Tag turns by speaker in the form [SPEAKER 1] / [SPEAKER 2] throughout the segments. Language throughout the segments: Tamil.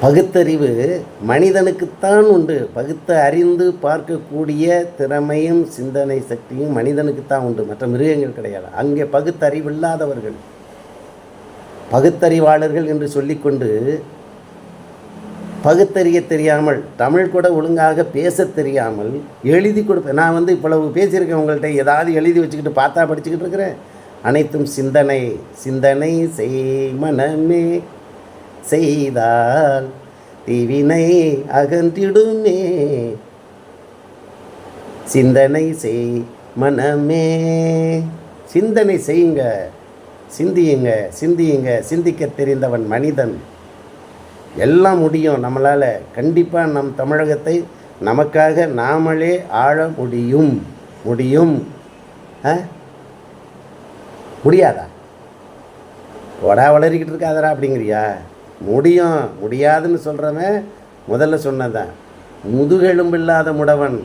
[SPEAKER 1] பகுத்தறிவு மனிதனுக்குத்தான் உண்டு. பகுத்து அறிந்து பார்க்கக்கூடிய திறமையும் சிந்தனை சக்தியும் மனிதனுக்குத்தான் உண்டு. மற்ற மிருகங்கள் கிடையாது. அங்கே பகுத்தறிவு இல்லாதவர்கள் பகுத்தறிவாளர்கள் என்று சொல்லிக்கொண்டு பகுத்தறிய தெரியாமல் தமிழ் கூட ஒழுங்காக பேசத் தெரியாமல் எழுதி கொடுப்பேன் நான் வந்து இவ்வளவு பேசியிருக்கேன் உங்கள்கிட்ட. ஏதாவது எழுதி வச்சுக்கிட்டு பார்த்தா படிச்சுக்கிட்டு இருக்கிறேன். அனைத்தும் சிந்தனை சிந்தனை செய் மனமே. செய்தால் திவினை அகன்றிடுமே. சிந்தனை செய் மனமே. சிந்தனை செய்யுங்க சிந்தியுங்க சிந்தியுங்க. சிந்திக்க தெரிந்தவன் மனிதன். எல்லாம் முடியும். நம்மளால் கண்டிப்பாக நம் தமிழகத்தை நமக்காக நாமளே ஆள முடியும். முடியும். ஆ? முடியாதா? உடா வளரிக்கிட்டு இருக்காதரா அப்படிங்கிறியா? முடியும். முடியாதுன்னு சொல்கிறவன் முதல்ல சொன்னதான் முதுகெலும்பில்லாத முடவன்.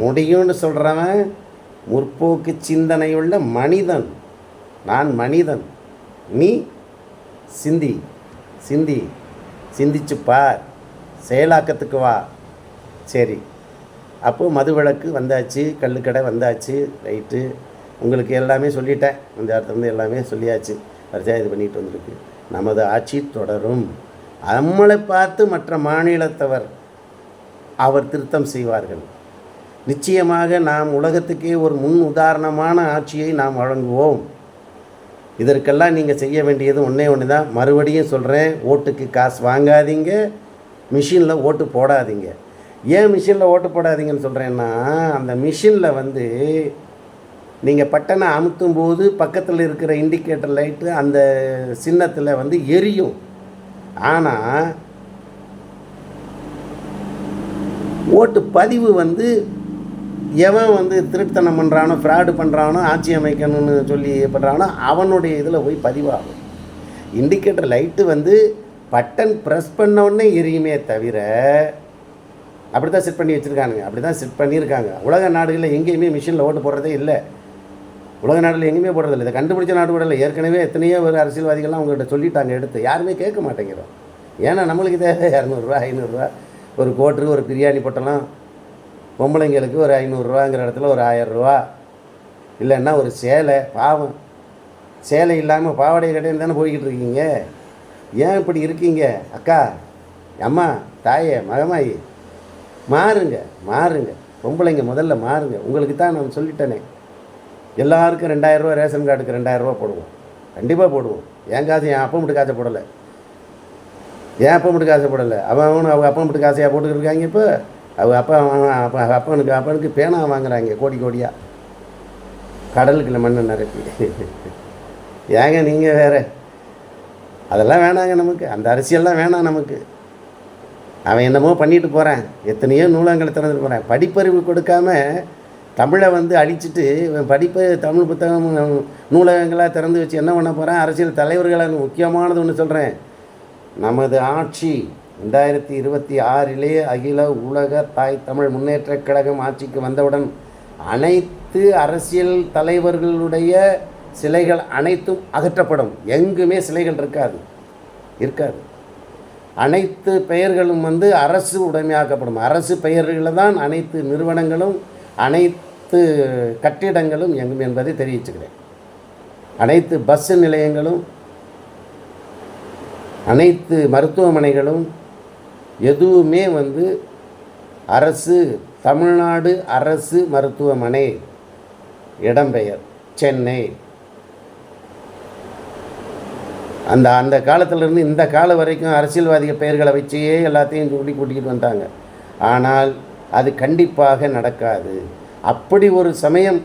[SPEAKER 1] முடியும்னு சொல்கிறவன் முற்போக்கு சிந்தனையுள்ள மனிதன். நான் மனிதன். நீ சிந்தி. சிந்தி. சிந்திச்சு பார். செயலாக்கத்துக்கு வா. சரி. அப்போது மதுவிளக்கு வந்தாச்சு கல்லுக்கடை வந்தாச்சு ரைட்டு. உங்களுக்கு எல்லாமே சொல்லிட்டேன். இந்த இடத்துல இருந்து எல்லாமே சொல்லியாச்சு. வரிசையாக இது பண்ணிட்டு வந்திருக்கு. நமது ஆட்சி தொடரும். நம்மளை பார்த்து மற்ற மாநிலத்தவர் அவர் திருத்தம் செய்வார்கள். நிச்சயமாக நாம் உலகத்துக்கே ஒரு முன் உதாரணமான ஆட்சியை நாம் வழங்குவோம். இதற்கெல்லாம் நீங்கள் செய்ய வேண்டியது ஒன்றே ஒன்று தான் மறுபடியும் சொல்கிறேன் ஓட்டுக்கு காசு வாங்காதீங்க. மிஷினில் ஓட்டு போடாதீங்க. ஏன் மிஷினில் ஓட்டு போடாதீங்கன்னு சொல்கிறேன்னா அந்த மிஷினில் வந்து நீங்கள் பட்டனை அமுத்தும் போது பக்கத்தில் இருக்கிற இண்டிகேட்டர் லைட்டு அந்த சின்னத்தில் வந்து எரியும். ஆனால் ஓட்டு பதிவு வந்து எவன் வந்து திருத்தனம் பண்ணுறானோ ஃப்ராடு பண்ணுறானோ ஆட்சி அமைக்கணும்னு சொல்லி பண்ணுறானோ அவனுடைய இதில் போய் பதிவாகும். இண்டிகேட்டர் லைட்டு வந்து பட்டன் ப்ரெஸ் பண்ண எரியுமே தவிர அப்படி தான் செட் பண்ணி வச்சுருக்கானுங்க. அப்படி தான் செட் பண்ணியிருக்காங்க. உலக நாடுகளில் எங்கேயுமே மிஷினில் ஓட்டு போடுறதே இல்லை. உலக நாட்டில் எங்கேயுமே போடுறதில்லை. இதை கண்டுபிடிச்ச நாடு விடலை ஏற்கனவே எத்தனையோ ஒரு அரசியல்வாதிகள்லாம் அவங்ககிட்ட சொல்லிட்டாங்க எடுத்து. யாருமே கேட்க மாட்டேங்கிறோம். ஏன்னா நம்மளுக்கு தேவை இரநூறுவா ஐநூறுரூவா ஒரு கோட்ரு ஒரு பிரியாணி பொட்டலம் பொம்பளைங்களுக்கு ஒரு ஐநூறுரூவாங்கிற இடத்துல ஒரு ஆயரூவா இல்லைன்னா ஒரு சேலை பாவம். சேலை இல்லாமல் பாவாடை கடையில் தானே போய்கிட்டு இருக்கீங்க? ஏன் இப்படி இருக்கீங்க? அக்கா அம்மா தாயே மகமாயி மாறுங்க மாறுங்க. பொம்பளைங்க முதல்ல மாறுங்க. உங்களுக்கு தான் நான் சொல்லிட்டேனே. எல்லாருக்கும் ரெண்டாயிரரூவா ரேஷன் கார்டுக்கு ரெண்டாயிரரூவா போடுவோம். கண்டிப்பாக போடுவோம். என் காசு என் அப்பா மட்டும் காசை போடலை. என் அப்பா மட்டும் காசை போடலை. அவன் அவனு அவங்க அப்பா மட்டும் காசையாக போட்டுக்கிட்டு இருக்காங்க இப்போ. அவங்க அப்பா அவன் அப்பா அப்பனுக்கு அப்பனுக்கு பேனா வாங்குறாங்க கோடி கோடியாக கடலுக்குள்ள மண்ணை நிரப்பி. ஏங்க நீங்கள் வேறு. அதெல்லாம் வேணாங்க நமக்கு. அந்த அரிசியெல்லாம் வேணாம் நமக்கு. அவன் என்னமோ பண்ணிட்டு போகிறான் எத்தனையோ நூலகங்களை திறந்துட்டு போகிறான் படிப்பறிவு கொடுக்காம தமிழை வந்து அழிச்சிட்டு படிப்பு தமிழ் புத்தகம் நூலகங்களாக திறந்து வச்சு என்ன பண்ண போகிறேன் அரசியல் தலைவர்களை முக்கியமானது ஒன்று சொல்கிறேன் நமது ஆட்சி ரெண்டாயிரத்தி இருபத்தி ஆறிலே அகில உலக தாய் தமிழ் முன்னேற்றக் கழகம் ஆட்சிக்கு வந்தவுடன் அனைத்து அரசியல் தலைவர்களுடைய சிலைகள் அனைத்தும் அகற்றப்படும். எங்குமே சிலைகள் இருக்காது. இருக்காது. அனைத்து பெயர்களும் வந்து அரசு உடைமையாக்கப்படும். அரசு பெயர்களில் தான் அனைத்து நிறுவனங்களும் அனைத்து அனைத்து கட்டிடங்களும் எங்கும் என்பதை தெரிவிச்சுக்கிறேன். அனைத்து பஸ் நிலையங்களும் அனைத்து மருத்துவமனைகளும் எதுவுமே வந்து அரசு தமிழ்நாடு அரசு மருத்துவமனை இடம்பெயர் சென்னை. அந்த அந்த காலத்திலிருந்து இந்த காலம் வரைக்கும் அரசியல்வாதிகள் பெயர்களை வச்சே எல்லாத்தையும் கூட்டி கூட்டிக்கிட்டு வந்தாங்க ஆனால் அது கண்டிப்பாக நடக்காது. அப்படி ஒரு சமயம்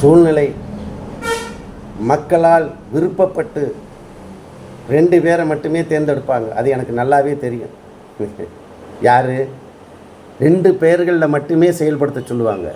[SPEAKER 1] சூழ்நிலை மக்களால் விருப்பப்பட்டு ரெண்டு பேரை மட்டுமே தேர்ந்தெடுப்பாங்க. அது எனக்கு நல்லாவே தெரியும். யார்? ரெண்டு பெயர்களில் மட்டுமே செயல்படுத்த சொல்லுவாங்க.